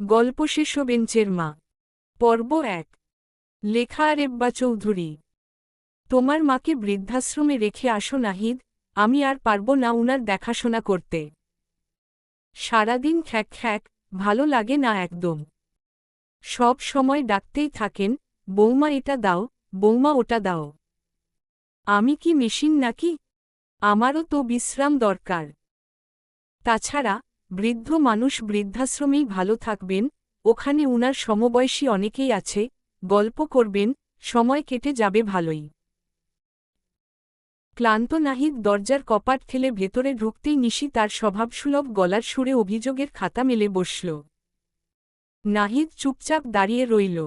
গল্প শেষ বেঞ্চের মা। পর্ব এক। লেখা আরেব্বা চৌধুরী। তোমার মাকে বৃদ্ধাশ্রমে রেখে আসো নাহিদ, আমি আর পারব না উনার দেখাশোনা করতে। সারাদিন খ্যাক খ্যাক, ভালো লাগে না একদম। সব সময় ডাকতেই থাকেন, বৌমা এটা দাও, বৌমা ওটা দাও। আমি কি মেশিন নাকি? আমারও তো বিশ্রাম দরকার। তাছাড়া বৃদ্ধ মানুষ বৃদ্ধাশ্রমেই ভালো থাকবেন, ওখানে উনার সমবয়সী অনেকেই আছে, গল্প করবেন, সময় কেটে যাবে ভালোই। ক্লান্ত নাহিদ দরজার কপাট ঠেলে ভেতরে ঢুকতেই নিশি তার স্বভাবসুলভ গলার সুরে অভিযোগের খাতা মেলে বসল। নাহিদ চুপচাপ দাঁড়িয়ে রইল।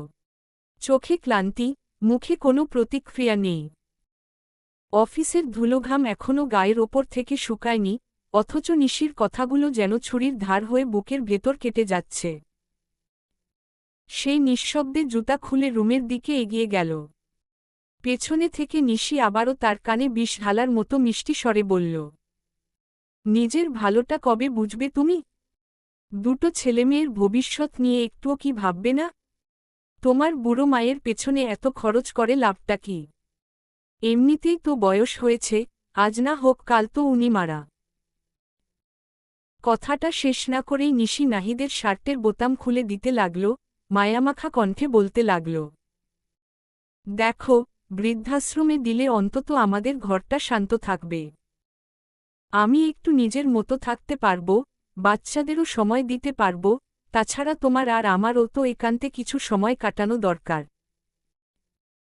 চোখে ক্লান্তি, মুখে কোনো প্রতিক্রিয়া নেই। অফিসের ধুলোঘাম এখনও গায়ের ওপর থেকে শুকায়নি অথচ নিশির কথাগুলো যেন ছুরির ধার হয়ে বুকের ভেতর কেটে যাচ্ছে। সেই নিঃশব্দে জুতা খুলে রুমের দিকে এগিয়ে গেল। পেছনে থেকে নিশি আবারও তার কানে বিষ ঢালার মতো মিষ্টি স্বরে বলল, নিজের ভালোটা কবে বুঝবে তুমি? দুটো ছেলেমেয়ের ভবিষ্যৎ নিয়ে একটুও কি ভাববে না? তোমার বুড়ো মায়ের পেছনে এত খরচ করে লাভটা কি? এমনিতেই তো বয়স হয়েছে, আজ না হোক কাল তো উনি মারা। কথাটা শেষ না করেই নিশি নাহিদের শার্টের বোতাম খুলে দিতে লাগল, মায়ামাখা কণ্ঠে বলতে লাগল, দেখো, বৃদ্ধাশ্রমে দিলে অন্তত আমাদের ঘরটা শান্ত থাকবে। আমি একটু নিজের মতো থাকতে পারব, বাচ্চাদেরও সময় দিতে পারব, তাছাড়া তোমার আর আমারও তো একান্তে কিছু সময় কাটানো দরকার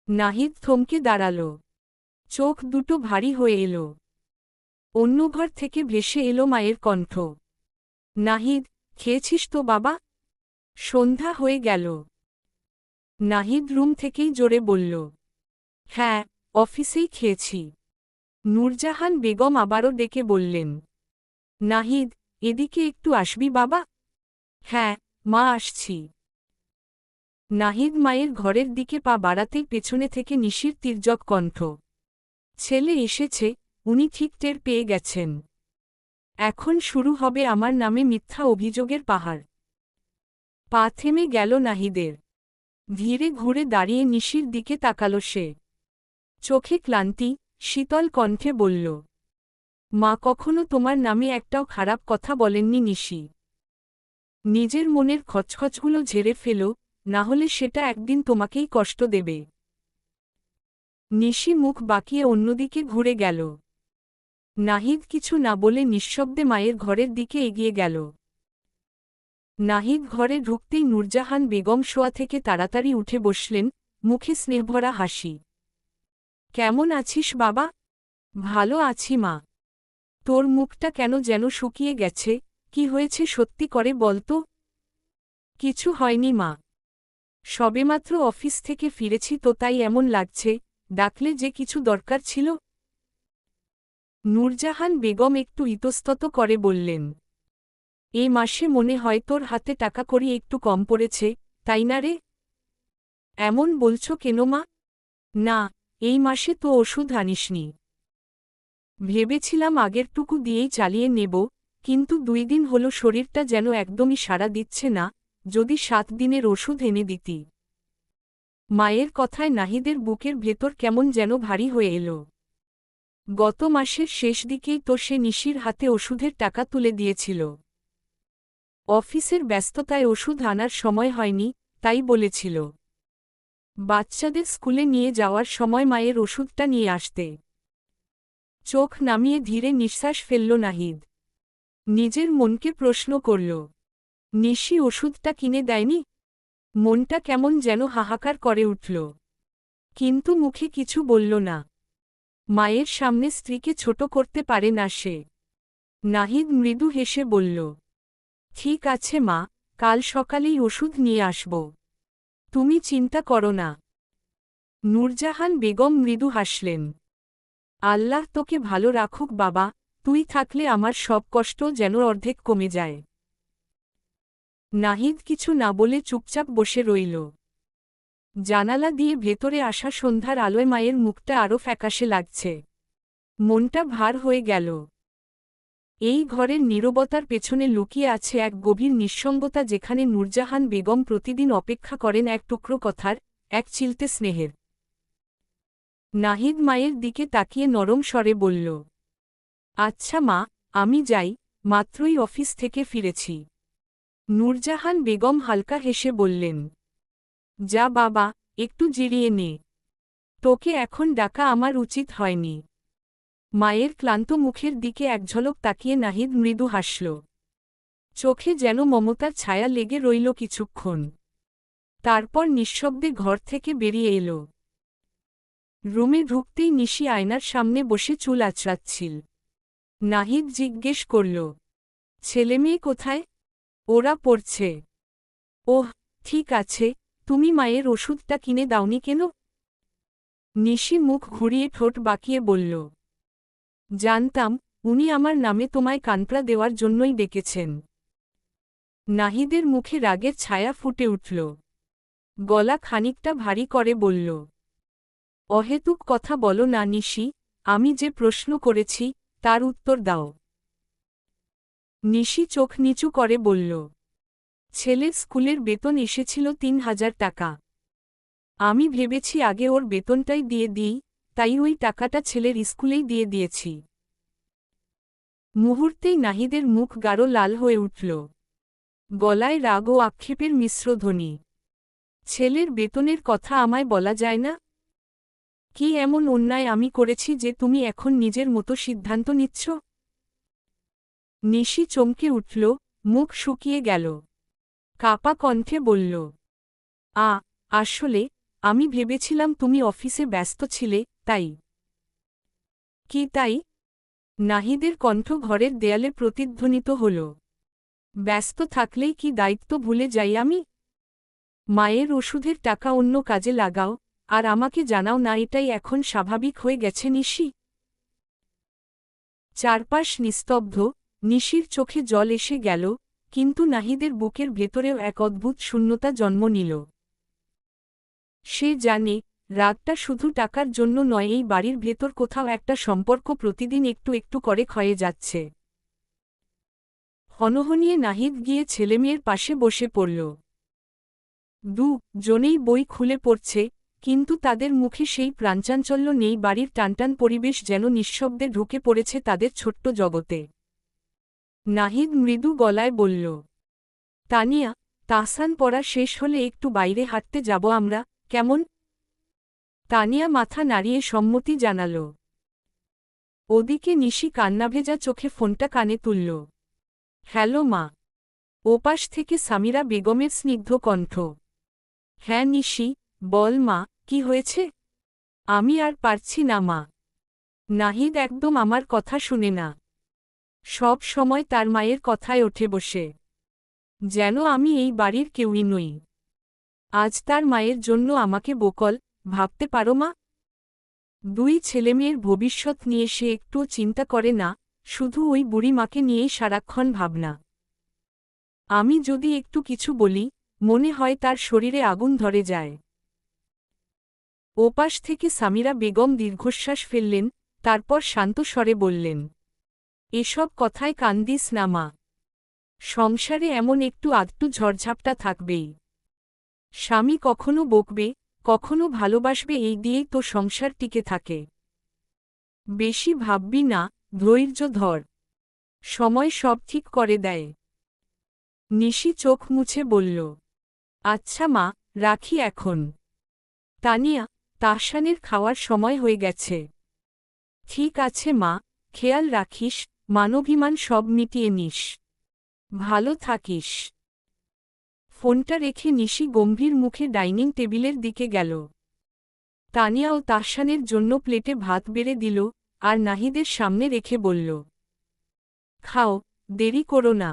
নাহিদ থমকে দাঁড়াল। চোখ দুটো ভারী হয়ে এলো। অন্য ঘর থেকে ভেসে এলো মায়ের কণ্ঠ। নাহিদ, খেয়েছিস তো বাবা? সন্ধ্যা হয়ে গেল। নাহিদ রুম থেকেই জোরে বলল হ্যাঁ অফিসেই খেয়েছি। নূরজাহান বেগম আবারও ডেকে বললেন, নাহিদ, এদিকে একটু আসবি বাবা? হ্যাঁ মা, আসছি। নাহিদ মায়ের ঘরের দিকে পা বাড়াতেই পেছনে থেকে নিশির তির্যক কণ্ঠ, ছেলে এসেছে উনি ঠিক টের পেয়ে গেছেন। এখন শুরু হবে আমার নামে মিথ্যা অভিযোগের পাহাড়। পা থেমে গেল নাহিদের। ধীরে ঘুরে দাঁড়িয়ে নিশির দিকে তাকাল সে। চোখে ক্লান্তি, শীতল কণ্ঠে বলল, মা, কখনো তোমার নামে একটাও খারাপ কথা বলেননি নিশি। নিজের মনের খচখচগুলো ঝেড়ে ফেল, না হলে সেটা একদিন তোমাকেই কষ্ট দেবে নিশি মুখ বাকিয়ে অন্যদিকে ঘুরে গেল। নাহিদ কিছু না বলে নিঃশব্দে মায়ের ঘরের দিকে এগিয়ে গেল। নাহিদ ঘরে ঢুকতেই নূরজাহান বেগম শোয়া থেকে তাড়াতাড়ি উঠে বসলেন, মুখে স্নেহভরা হাসি। কেমন আছিস বাবা? ভালো আছি মা। তোর মুখটা কেন যেন শুকিয়ে গেছে, কি হয়েছে সত্যি করে বলতো কিছু হয়নি মা। সবেমাত্র অফিস থেকে ফিরেছি তো তাই এমন লাগছে, ডাকলে যে কিছু দরকার ছিল নূরজাহান বেগম একটু ইতস্তত করে বললেন, এ মাসে মনে হয় তোর হাতে টাকা করি একটু কম পড়েছে, তাই না রে? এমন বলছ কেন মা? না, এই মাসে তো ওষুধ আনিসনি। ভেবেছিলাম আগেরটুকু দিয়েই চালিয়ে নেব, কিন্তু দুই দিন হল শরীরটা যেন একদমই সাড়া দিচ্ছে না, যদি সাত দিনের ওষুধ এনে দিতি। মায়ের কথায় নাহিদের বুকের ভেতর কেমন যেন ভারী হয়ে এলো। গত মাসের শেষ দিকেই তো সে নিশির হাতে ওষুধের টাকা তুলে দিয়েছিল। অফিসের ব্যস্ততায় ওষুধ আনার সময় হয়নি, তাই বলেছিল। বাচ্চাদের স্কুলে নিয়ে যাওয়ার সময় মায়ের ওষুধটা নিয়ে আসতে। চোখ নামিয়ে ধীরে নিঃশ্বাস ফেলল নাহিদ। নিজের মনকে প্রশ্ন করল, নিশি ওষুধটা কিনে দেয়নি? মনটা কেমন যেন হাহাকার করে উঠল। কিন্তু মুখে কিছু বলল না। মায়ের সামনে স্ত্রীকে ছোট করতে পারে না সে। নাহিদ মৃদু হেসে বলল, ঠিক আছে মা, কাল সকালেই ওষুধ নিয়ে আসব। তুমি চিন্তা করো না নূরজাহান বেগম মৃদু হাসলেন, আল্লাহ তোকে ভালো রাখুক বাবা, তুই থাকলে আমার সব কষ্ট যেন অর্ধেক কমে যায় নাহিদ কিছু না বলে চুপচাপ বসে রইল। জানালা দিয়ে ভেতরে আসা সন্ধ্যার আলোয় মায়ের মুখটা আরও ফ্যাকাশে লাগছে। মনটা ভার হয়ে গেল। এই ঘরের নীরবতার পেছনে লুকিয়ে আছে এক গভীর নিঃসঙ্গতা যেখানে নূরজাহান বেগম প্রতিদিন অপেক্ষা করেন এক টুকরো কথার, এক চিলতে স্নেহের। নাহিদ মায়ের দিকে তাকিয়ে নরম স্বরে বলল আচ্ছা মা, আমি যাই, মাত্রই অফিস থেকে ফিরেছি। নূরজাহান বেগম হালকা হেসে বললেন যা বাবা, একটু জিরিয়ে নে। তোকে এখন ডাকা আমার উচিত হয়নি। মায়ের ক্লান্ত মুখের দিকে এক ঝলক তাকিয়ে নাহিদ মৃদু হাসল। চোখে যেন মমতার ছায়া লেগে রইল কিছুক্ষণ। তারপর নিঃশব্দে ঘর থেকে বেরিয়ে এলো। রুমে ঢুকতেই নিশি আয়নার সামনে বসে চুল আচড়াচ্ছিল। নাহিদ জিজ্ঞেস করল, ছেলেমেয়ে কোথায়? ওরা পড়ছে। ওহ, ঠিক আছে। তুমি মায়ের ওষুধটা কিনে দাওনি কেন? নিশি মুখ ঘুরিয়ে ঠোঁট বাঁকিয়ে বলল, জানতাম, উনি আমার নামে তোমায় কানপ্রা দেওয়ার জন্যই ডেকেছেন। নাহিদের মুখে রাগের ছায়া ফুটে উঠল। গলা খানিকটা ভারী করে বলল, অহেতুক কথা বলো না নিশি, আমি যে প্রশ্ন করেছি, তার উত্তর দাও। নিশি চোখ নিচু করে বলল ছেলের স্কুলের বেতন এসেছিল তিন হাজার টাকা। আমি ভেবেছি আগে ওর বেতনটাই দিয়ে দিই, তাই ওই টাকাটা ছেলের স্কুলেই দিয়ে দিয়েছি। মুহূর্তেই নাহিদের মুখ গাঢ় লাল হয়ে উঠল। গলায় রাগ ও আক্ষেপের মিশ্র ধ্বনি। ছেলের বেতনের কথা আমায় বলা যায় না? কি এমন অন্যায় আমি করেছি যে তুমি এখন নিজের মতো সিদ্ধান্ত নিচ্ছ? নিশি চমকে উঠল, মুখ শুকিয়ে গেল। কাপা কণ্ঠে বলল, আ, আসলে আমি ভেবেছিলাম তুমি অফিসে ব্যস্ত ছিলে, তাই। কি তাই? নাহিদের কণ্ঠ ঘরের দেয়ালে প্রতিধ্বনিত হল, ব্যস্ত থাকলেই কি দায়িত্ব ভুলে যাই আমি? মায়ের ওষুধের টাকা অন্য কাজে লাগাও, আর আমাকে জানাও না এটাই এখন স্বাভাবিক হয়ে গেছে নিশি? চারপাশ নিস্তব্ধ, নিশির চোখে জল এসে গেল কিন্তু নাহিদের বুকের ভেতরেও এক অদ্ভুত শূন্যতা জন্ম নিল। সে জানে রাগটা শুধু টাকার জন্য নয়, এই বাড়ির ভেতর কোথাও একটা সম্পর্ক প্রতিদিন একটু একটু করে ক্ষয়ে যাচ্ছে। হনহনিয়ে নাহিদ গিয়ে ছেলেমেয়ের পাশে বসে পড়ল। দু, জনেই বই খুলে পড়ছে, কিন্তু তাদের মুখে সেই প্রাঞ্চাঞ্চল্য নেই, বাড়ির টানটান পরিবেশ যেন নিঃশব্দে ঢুকে পড়েছে তাদের ছোট্ট জগতে। নাহিদ মৃদু গলায় বলল, তানিয়া, তাহসান পড়া শেষ হলে একটু বাইরে হাঁটতে যাব আমরা, কেমন? তানিয়া মাথা নাড়িয়ে সম্মতি জানাল। ওদিকে নিশি কান্নাভেজা চোখে ফোনটা কানে তুলল, হ্যালো মা, ওপাশ থেকে সামিরা বেগমের স্নিগ্ধ কণ্ঠ হ্যাঁ নিশি, বল মা, কি হয়েছে? আমি আর পারছি না মা। নাহিদ একদম আমার কথা শুনে না। সব সময় তার মায়ের কথায় ওঠে বসে। যেন আমি এই বাড়ির কেউই নই। আজ তার মায়ের জন্য আমাকে বোকল, ভাবতে পারো মা? দুই ছেলেমেয়ের ভবিষ্যৎ নিয়ে সে একটুও চিন্তা করে না, শুধু ওই বুড়ি মাকে নিয়েই সারাক্ষণ ভাবনা। আমি যদি একটু কিছু বলি, মনে হয় তার শরীরে আগুন ধরে যায়। ওপাশ থেকে সামিরা বেগম দীর্ঘশ্বাস ফেললেন, তারপর শান্ত স্বরে বললেন এসব কথায় কান্দিস না, মা। সংসারে এমন একটু আধটু ঝড়ঝাপটা থাকবেই। স্বামী কখনো বকবে, কখনো ভালোবাসবে, এই দিয়েই তো সংসার টিকে থাকে। বেশি ভাববি না, ধৈর্য ধর। সময় সব ঠিক করে দেয়। নিশি চোখ মুছে বলল আচ্ছা মা, রাখি এখন। তানিয়া, তাহসানের খাওয়ার সময় হয়ে গেছে। ঠিক আছে, মা, খেয়াল রাখিস মানবিমান সব মিটিয়ে নিস। ভালো থাকিস। ফোনটা রেখে নিশি গম্ভীর মুখে ডাইনিং টেবিলের দিকে গেল। তানিয়া ও তাহসানের জন্য প্লেটে ভাত বেড়ে দিল আর নাহিদের সামনে রেখে বলল, খাও, দেরি করো না।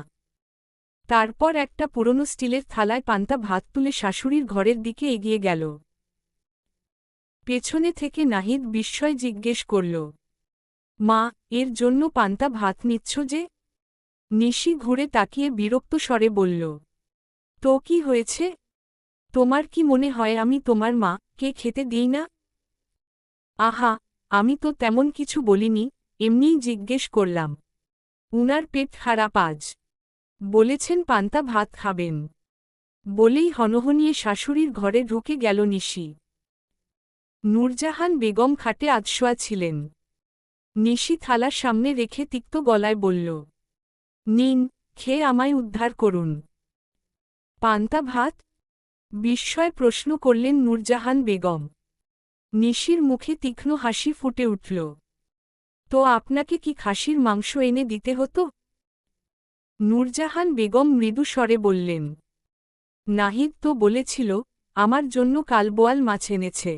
তারপর একটা পুরনো স্টিলের থালায় পান্তা ভাত তুলে শাশুড়ির ঘরের দিকে এগিয়ে গেল। পেছনে থেকে নাহিদ বিস্ময় জিজ্ঞেস করল মা, এর জন্য পান্তা ভাত নিচ্ছ যে? নিশি ঘুরে তাকিয়ে বিরক্ত স্বরে বলল, তো কি হয়েছে? তোমার কি মনে হয় আমি তোমার মা, কে খেতে দিই না? আহা, আমি তো তেমন কিছু বলিনি, এমনিই জিজ্ঞেস করলাম। উনার পেট খারাপ আজ। বলেছেন পান্তা ভাত খাবেন। বলেই হনহনিয়ে শাশুড়ির ঘরে ঢুকে গেল নিশি। নূরজাহান বেগম খাটে আতশোয়া ছিলেন। নিশি থালার সামনে রেখে তিক্ত গলায় বলল, নিন, খেয়ে আমায় উদ্ধার করুন। পান্তা ভাত? বিস্ময় প্রশ্ন করলেন নূরজাহান বেগম। নিশির মুখে তীক্ষ্ণ হাসি ফুটে উঠল, তো আপনাকে কি খাসির মাংস এনে দিতে হতো? নূরজাহান বেগম মৃদু স্বরে বললেন, নাহিদ তো বলেছিল, আমার জন্য কালবোয়াল মাছ এনেছে।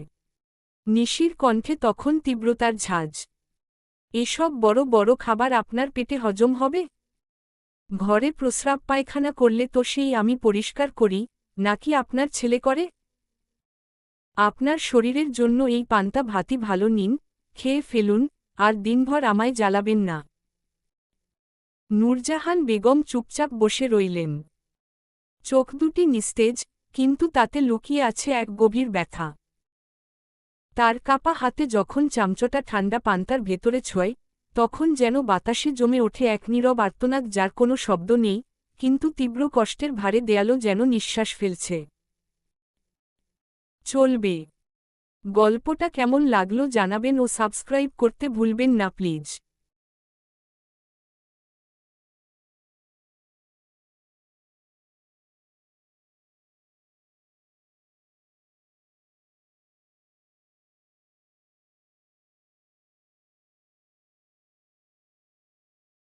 নিশির কণ্ঠে তখন তীব্রতার ঝাঁজ এসব বড় বড় খাবার আপনার পেটে হজম হবে? ঘরে প্রস্রাব পায়খানা করলে তো সেই আমি পরিষ্কার করি, নাকি আপনার ছেলে করে? আপনার শরীরের জন্য এই পান্তা ভাতি ভালো, নিন, খেয়ে ফেলুন, আর দিনভর আমায় জ্বালাবেন না। নূরজাহান বেগম চুপচাপ বসে রইলেন। চোখ দুটি নিস্তেজ, কিন্তু তাতে লুকিয়ে আছে এক গভীর ব্যথা। তার কাপা হাতে যখন চামচটা ঠান্ডা পান্তার ভেতরে ছোঁয় তখন যেন বাতাসে জমে ওঠে এক নীরব আর্তনাদ যার কোনো শব্দ নেই, কিন্তু তীব্র কষ্টের ভারে দেয়ালও যেন নিঃশ্বাস ফেলছে। চলবে। গল্পটা কেমন লাগল জানাবেন ও সাবস্ক্রাইব করতে ভুলবেন না প্লিজ।